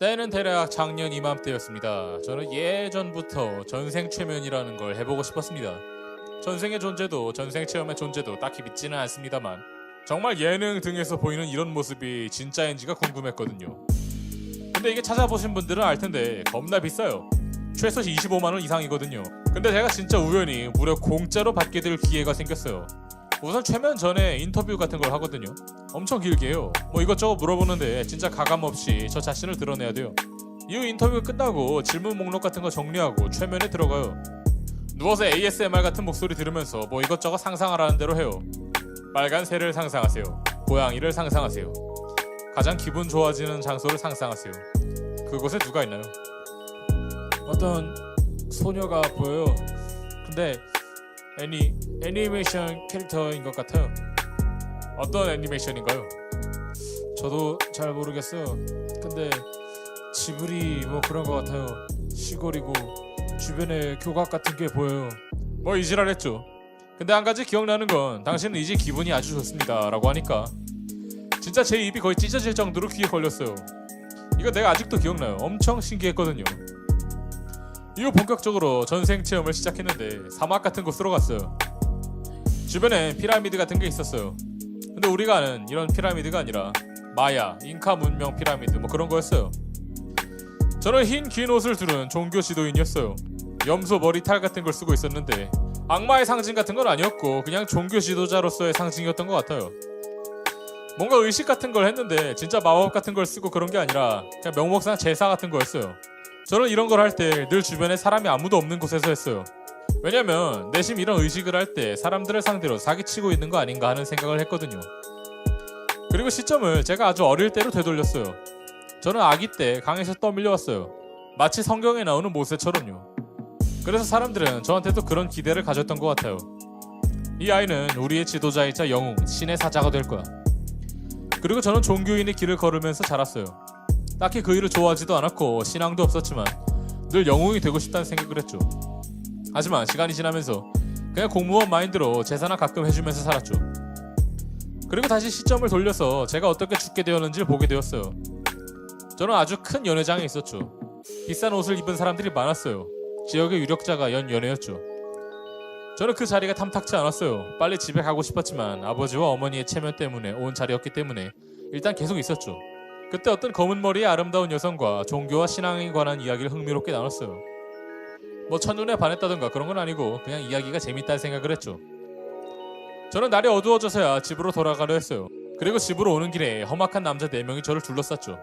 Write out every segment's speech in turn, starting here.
때는 대략 작년 이맘때였습니다. 저는 예전부터 전생 최면이라는 걸 해보고 싶었습니다. 전생의 존재도 전생 체험의 존재도 딱히 믿지는 않습니다만 정말 예능 등에서 보이는 이런 모습이 진짜인지가 궁금했거든요. 근데 이게 찾아보신 분들은 알 텐데 겁나 비싸요. 최소 25만 원 이상이거든요. 근데 제가 진짜 우연히 무려 공짜로 받게 될 기회가 생겼어요. 우선 최면 전에 인터뷰 같은 걸 하거든요. 엄청 길게 해요. 뭐 이것저것 물어보는데 진짜 가감 없이 저 자신을 드러내야 돼요. 이후 인터뷰가 끝나고 질문 목록 같은 거 정리하고 최면에 들어가요. 누워서 ASMR 같은 목소리 들으면서 뭐 이것저것 상상하라는 대로 해요. 빨간 새를 상상하세요. 고양이를 상상하세요. 가장 기분 좋아지는 장소를 상상하세요. 그곳에 누가 있나요? 어떤 소녀가 보여요. 근데 애니 애니메이션 캐릭터인 것 같아요. 어떤 애니메이션인가요? 저도 잘 모르겠어요. 근데 지브리 뭐 그런 것 같아요. 시골이고 주변에 교각 같은 게 보여요. 뭐 이지랄했죠. 근데 한 가지 기억나는 건 당신은 이제 기분이 아주 좋습니다라고 하니까 진짜 제 입이 거의 찢어질 정도로 귀에 걸렸어요. 이거 내가 아직도 기억나요. 엄청 신기했거든요. 이후 본격적으로 전생 체험을 시작했는데 사막 같은 곳으로 갔어요. 주변에 피라미드 같은 게 있었어요. 근데 우리가 아는 이런 피라미드가 아니라 마야, 잉카 문명 피라미드 뭐 그런 거였어요. 저는 흰 긴 옷을 두른 종교 지도인이었어요. 염소 머리탈 같은 걸 쓰고 있었는데 악마의 상징 같은 건 아니었고 그냥 종교 지도자로서의 상징이었던 것 같아요. 뭔가 의식 같은 걸 했는데 진짜 마법 같은 걸 쓰고 그런 게 아니라 그냥 명목상 제사 같은 거였어요. 저는 이런 걸 할 때 늘 주변에 사람이 아무도 없는 곳에서 했어요. 왜냐면 내심 이런 의식을 할 때 사람들을 상대로 사기치고 있는 거 아닌가 하는 생각을 했거든요. 그리고 시점을 제가 아주 어릴 때로 되돌렸어요. 저는 아기 때 강에서 떠밀려 왔어요. 마치 성경에 나오는 모세처럼요. 그래서 사람들은 저한테도 그런 기대를 가졌던 것 같아요. 이 아이는 우리의 지도자이자 영웅, 신의 사자가 될 거야. 그리고 저는 종교인의 길을 걸으면서 자랐어요. 딱히 그 일을 좋아하지도 않았고 신앙도 없었지만 늘 영웅이 되고 싶다는 생각을 했죠. 하지만 시간이 지나면서 그냥 공무원 마인드로 제사나 가끔 해주면서 살았죠. 그리고 다시 시점을 돌려서 제가 어떻게 죽게 되었는지를 보게 되었어요. 저는 아주 큰 연회장에 있었죠. 비싼 옷을 입은 사람들이 많았어요. 지역의 유력자가 연 연회였죠. 저는 그 자리가 탐탁치 않았어요. 빨리 집에 가고 싶었지만 아버지와 어머니의 체면 때문에 온 자리였기 때문에 일단 계속 있었죠. 그때 어떤 검은 머리의 아름다운 여성과 종교와 신앙에 관한 이야기를 흥미롭게 나눴어요. 뭐 첫눈에 반했다던가 그런 건 아니고 그냥 이야기가 재밌다는 생각을 했죠. 저는 날이 어두워져서야 집으로 돌아가려 했어요. 그리고 집으로 오는 길에 험악한 남자 4명이 저를 둘러쌌죠.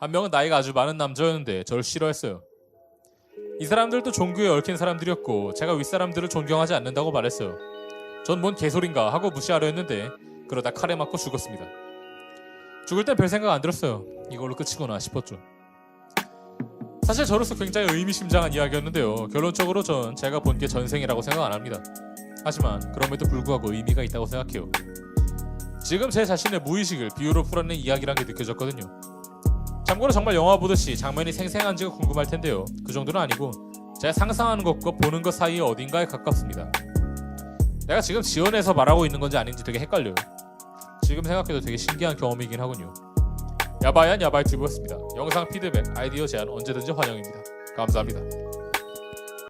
한 명은 나이가 아주 많은 남자였는데 저를 싫어했어요. 이 사람들도 종교에 얽힌 사람들이었고 제가 윗사람들을 존경하지 않는다고 말했어요. 전 뭔 개소린가 하고 무시하려 했는데 그러다 칼에 맞고 죽었습니다. 죽을 땐 별 생각 안 들었어요. 이걸로 끝이구나 싶었죠. 사실 저로서 굉장히 의미심장한 이야기였는데요. 결론적으로 전 제가 본 게 전생이라고 생각 안 합니다. 하지만 그럼에도 불구하고 의미가 있다고 생각해요. 지금 제 자신의 무의식을 비유로 풀어낸 이야기란 게 느껴졌거든요. 참고로 정말 영화 보듯이 장면이 생생한지가 궁금할 텐데요. 그 정도는 아니고 제가 상상하는 것과 보는 것 사이에 어딘가에 가깝습니다. 내가 지금 지원해서 말하고 있는 건지 아닌지 되게 헷갈려요. 지금 생각해도 되게 신기한 경험이긴 하군요. 야바얀 야바이 튜브였습니다. 영상 피드백, 아이디어 제안 언제든지 환영입니다. 감사합니다.